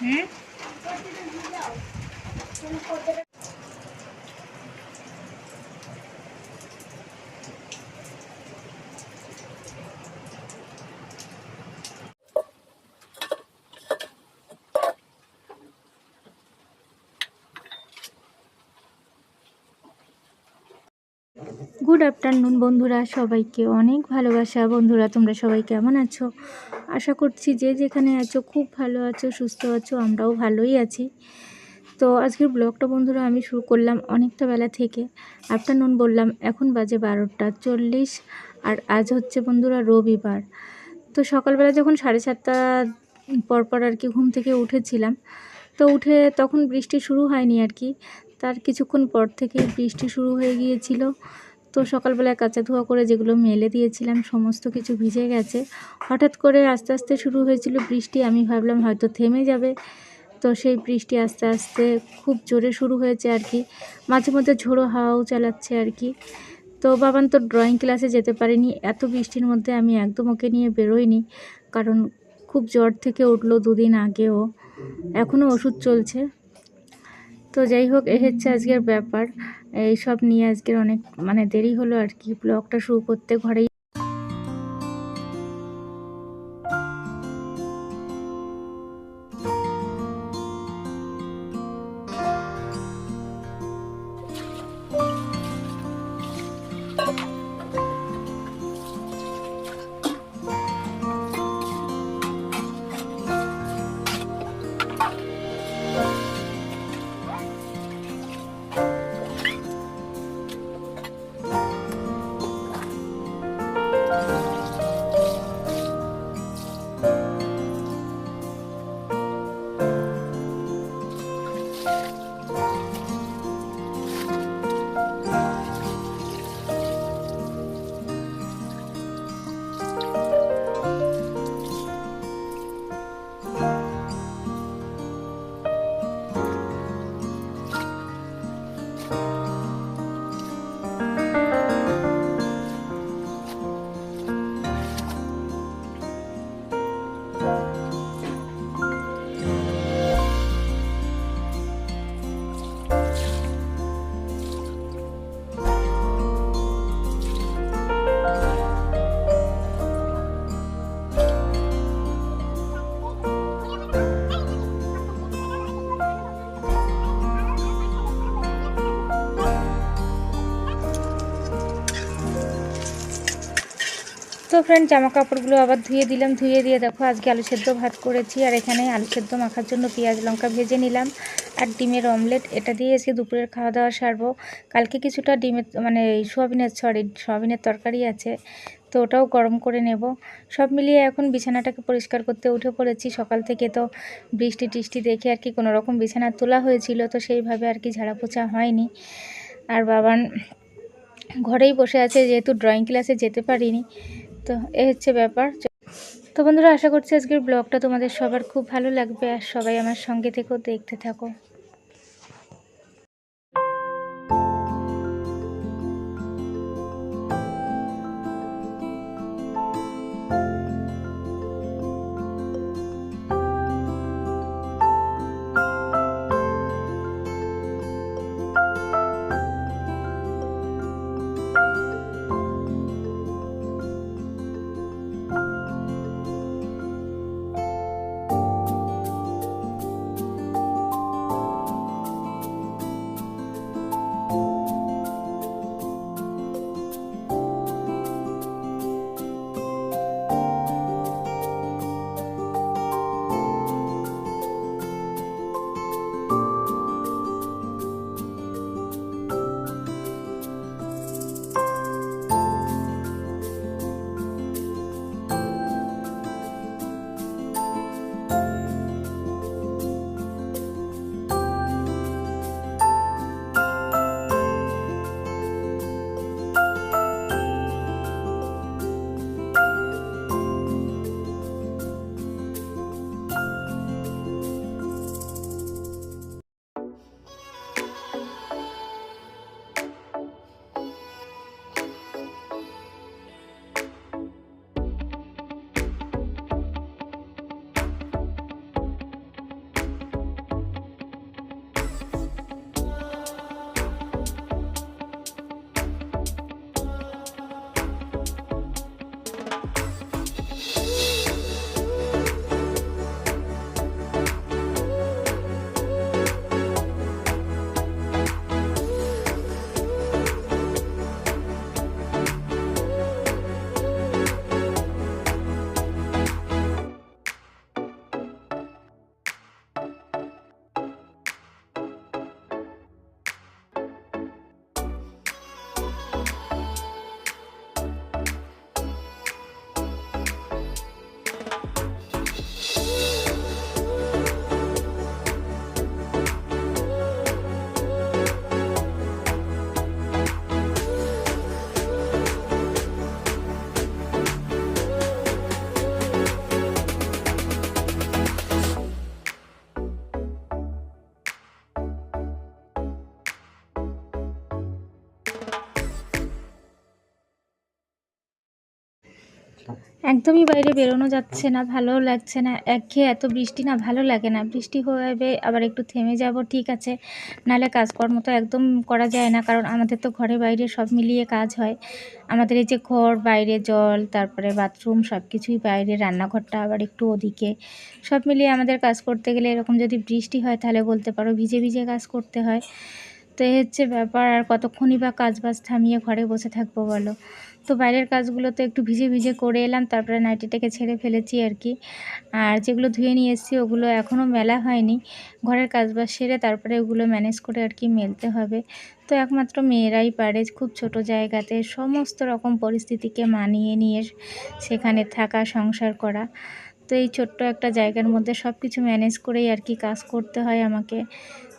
হুম? Good afternoon বন্ধুরা, সবাইকে অনেক ভালোবাসা। বন্ধুরা, তোমরা সবাই কেমন আছো? আশা করছি যে যেখানে আছো, খুব ভালো আছো, সুস্থ আছো, আমরাও ভালোই আছি। তো আজকের ব্লগটা বন্ধুরা, আমি শুরু করলাম অনেকটা বেলা থেকে। আফটারনুন বললাম, এখন বাজে বারোটা চল্লিশ, আর আজ হচ্ছে বন্ধুরা রবিবার। তো সকালবেলা যখন সাড়ে সাতটা পরপর আর কি ঘুম থেকে উঠেছিলাম, তো উঠে তখন বৃষ্টি শুরু হয়নি আর কি। তার কিছুক্ষণ পর থেকে বৃষ্টি শুরু হয়ে গিয়েছিল। তো সকালবেলায় কাঁচা ধোয়া করে যেগুলো মেলে দিয়েছিলাম, সমস্ত কিছু ভিজে গেছে। হঠাৎ করে আস্তে আস্তে শুরু হয়েছিল বৃষ্টি, আমি ভাবলাম হয়তো থেমে যাবে। তো সেই বৃষ্টি আস্তে আস্তে খুব জোরে শুরু হয়েছে আর কি। মাঝে মধ্যে ঝোড়ো হাওয়াও চালাচ্ছে আর কি। তো বাবান তো ড্রয়িং ক্লাসে যেতে পারেনি, এত বৃষ্টির মধ্যে আমি একদম ওকে নিয়ে বেরোইনি, কারণ খুব জ্বর থেকে উঠল দুদিন আগেও। এখনও ওষুধ চলছে। তো যাই হোক, এ হচ্ছে আজকের ব্যাপার। এইসব নিয়ে আজকের অনেক মানে দেরি হলো আর কি। ব্লগটা শুরু করতে ঘরেই life. তো ফ্রেন্ড জামা কাপড়গুলো আবার ধুয়ে দিলাম, ধুয়ে দিয়ে দেখো আজকে আলু সেদ্ধ ভাত করেছি, আর এখানে আলু সেদ্ধ মাখার জন্য পেঁয়াজ লঙ্কা ভেজে নিলাম আর ডিমের অমলেট এটা দিয়ে এসে দুপুরের খাওয়া দাওয়া সারবো। কালকে কিছুটা ডিমের মানে সোয়াবিনের সরি সোয়াবিনের তরকারি আছে, তো ওটাও গরম করে নেব। সব মিলিয়ে এখন বিছানাটাকে পরিষ্কার করতে উঠে পড়েছি। সকাল থেকে তো বৃষ্টি টিষ্টি দেখে আর কি কোনো রকম বিছানা তোলা হয়েছিল, তো সেইভাবে আর কি ঝাড়া পোছা হয়নি। আর বাবান ঘরেই বসে আছে, যেহেতু ড্রয়িং ক্লাসে যেতে পারিনি তো এ হচ্ছে ব্যাপার। তো বন্ধুরা, আশা করছি আজকের ব্লগটা তোমাদের সবার খুব ভালো লাগবে আর সবাই আমার সঙ্গে থেকেও দেখতে থাকো। একদমই বাইরে বেরোনো যাচ্ছে না, ভালোও লাগছে না। একঘেয়ে এত বৃষ্টি না, ভালো লাগে না। বৃষ্টি হবে আবার একটু থেমে যাব, ঠিক আছে। নাহলে কাজকর্ম তো একদম করা যায় না, কারণ আমাদের তো ঘরে বাইরে সব মিলিয়ে কাজ হয়। আমাদের এই যে ঘর, বাইরে জল, তারপরে বাথরুম সব কিছুই বাইরে, রান্নাঘরটা আবার একটু ওদিকে। সব মিলিয়ে আমাদের কাজ করতে গেলে এরকম যদি বৃষ্টি হয়, তাহলে বলতে পারো ভিজে ভিজে কাজ করতে হয়। তো এই হচ্ছে ব্যাপার, আর কতক্ষণই বা কাজ বাজ থামিয়ে ঘরে বসে থাকব বলো? তো বাইরের কাজগুলো তো একটু ভিজে ভিজে করে এলাম, তারপরে নাইটিটাকে ছেড়ে ফেলেছি আর কি। আর যেগুলো ধুয়ে নিয়ে এসেছি ওগুলো এখনও মেলা হয়নি। ঘরের কাজ বাজ সেরে তারপরে ওগুলো ম্যানেজ করে আর কি মেলতে হবে। তো একমাত্র মেয়েরাই পারে খুব ছোট জায়গাতে সমস্ত রকম পরিস্থিতিকে মানিয়ে নিয়ে সেখানে থাকা, সংসার করা। তো এই ছোট্ট একটা জায়গার মধ্যে সব কিছু ম্যানেজ করেই আর কি কাজ করতে হয় আমাকে।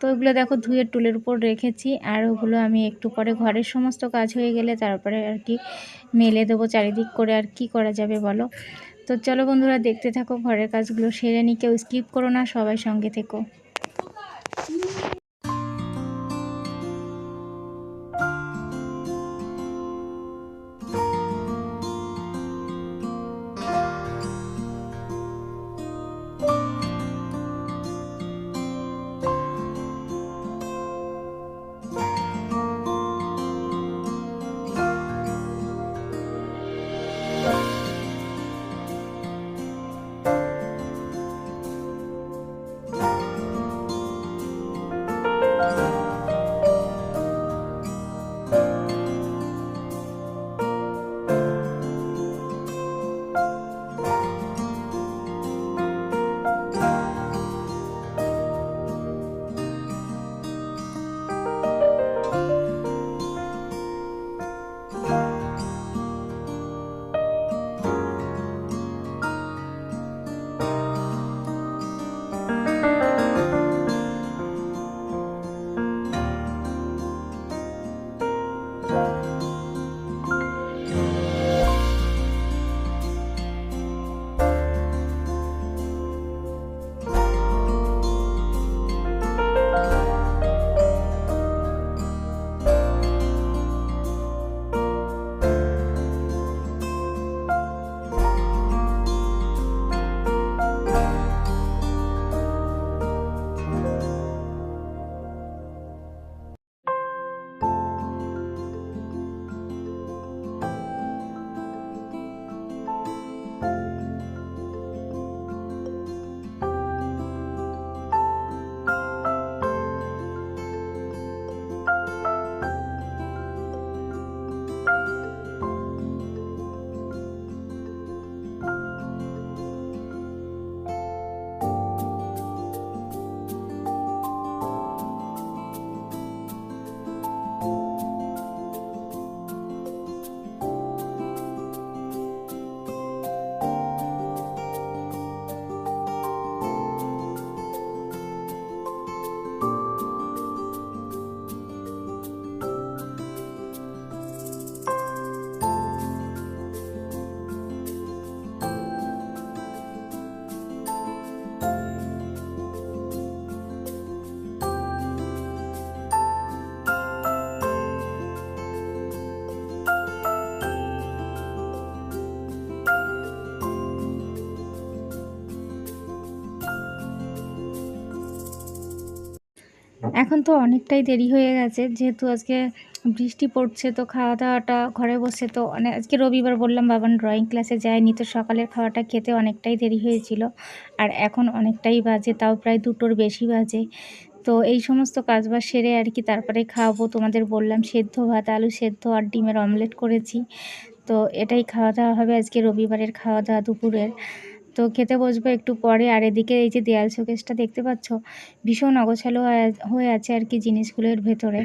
তো ওগুলো দেখো ধুয়ে টুলের উপর রেখেছি, আর ওগুলো আমি একটু পরে ঘরের সমস্ত কাজ হয়ে গেলে তারপরে আর কি মেলে দেবো চারিদিক করে আর কি করা যাবে বলো। তো চলো বন্ধুরা দেখতে থাকো ঘরের কাজগুলো সেরে নি, কেউ স্কিপ করো না, সবাই সঙ্গে থেকো। এখন তো অনেকটাই দেরি হয়ে গেছে। যেহেতু আজকে বৃষ্টি পড়ছে, তো খাওয়া দাওয়াটা ঘরে বসে তো অনেক আজকে রবিবার বললাম, বাবান ড্রয়িং ক্লাসে যায়নি, তো সকালের খাওয়াটা খেতে অনেকটাই দেরি হয়েছিল। আর এখন অনেকটাই বাজে, তাও প্রায় দুটোর বেশি বাজে। তো এই সমস্ত কাজবাজ সেরে আর কি তারপরে খাওয়াবো। তোমাদের বললাম সেদ্ধ ভাত, আলু সেদ্ধ আর ডিমের অমলেট করেছি। তো এটাই খাওয়া দাওয়া হবে আজকে রবিবারের খাওয়া দাওয়া দুপুরের। তো খেতে বসবো একটু পরে। আর এদিকে এই যে দেয়াল শোকেসটা দেখতে পাচ্ছ? ভীষণ অগোছালো হয়ে আছে আর কি জিনিসগুলোর ভেতরে।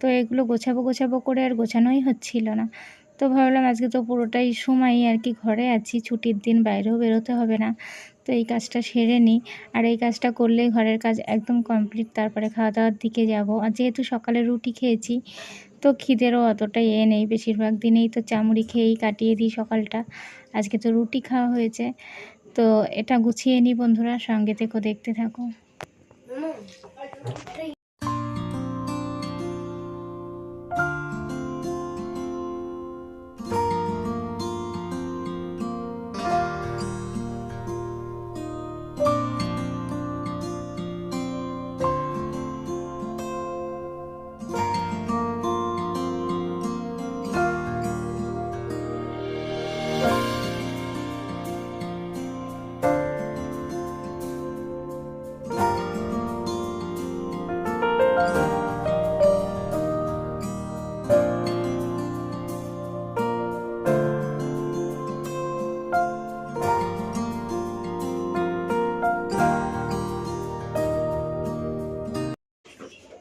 তো এগুলো গোছাবো গোছাবো করে আর গোছানোই হচ্ছিল না। তো ভাবলাম আজকে তো পুরোটাই সময় আর কি ঘরে আছি, ছুটির দিন বাইরেও বেরোতে হবে না। তো এই কাজটা সেরে নিই। আর এই কাজটা করলেই ঘরের কাজ একদম কমপ্লিট, তারপরে খাওয়া দাওয়ার দিকে যাব। আর যেহেতু সকালে রুটি খেয়েছি, তো খিদেরও অতটা এ নেই। বেশিরভাগ দিনেই তো চামড়ি খেয়েই কাটিয়ে দিই সকালটা। আজকে তো রুটি খাওয়া হয়েছে। তো এটা গুছিয়ে নিই বন্ধুরা সঙ্গে থেকেও দেখতে থাকো।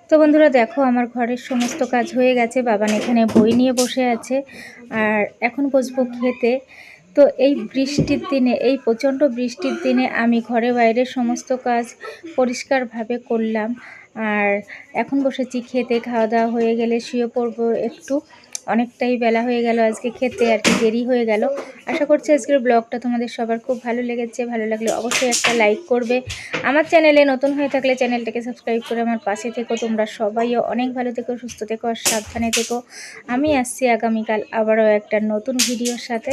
তো বন্ধুরা দেখো, আমার ঘরের সমস্ত কাজ হয়ে গেছে। বাবান এখানে বই নিয়ে বসে আছে আর এখন বসবো খেতে। তো এই বৃষ্টির দিনে, এই প্রচণ্ড বৃষ্টির দিনে আমি ঘরে বাইরে সমস্ত কাজ পরিষ্কারভাবে করলাম। আর এখন বসেছি খেতে, খাওয়া দাওয়া হয়ে গেলে শুয়ে পড়ব একটু। অনেকটাই বেলা হয়ে গেল, আজকে খেতে আর কি দেরি হয়ে গেল। আশা করছি আজকের ব্লগটা তোমাদের সবার খুব ভালো লেগেছে। ভালো লাগলে অবশ্যই একটা লাইক করবে। আমার চ্যানেলে নতুন হয়ে থাকলে চ্যানেলটাকে সাবস্ক্রাইব করে আমার পাশে থেকো। তোমরা সবাইও অনেক ভালো থেকো, সুস্থ থেকো আর সাবধানে থেকো। আমি আসছি আগামীকাল আবারও একটা নতুন ভিডিওর সাথে।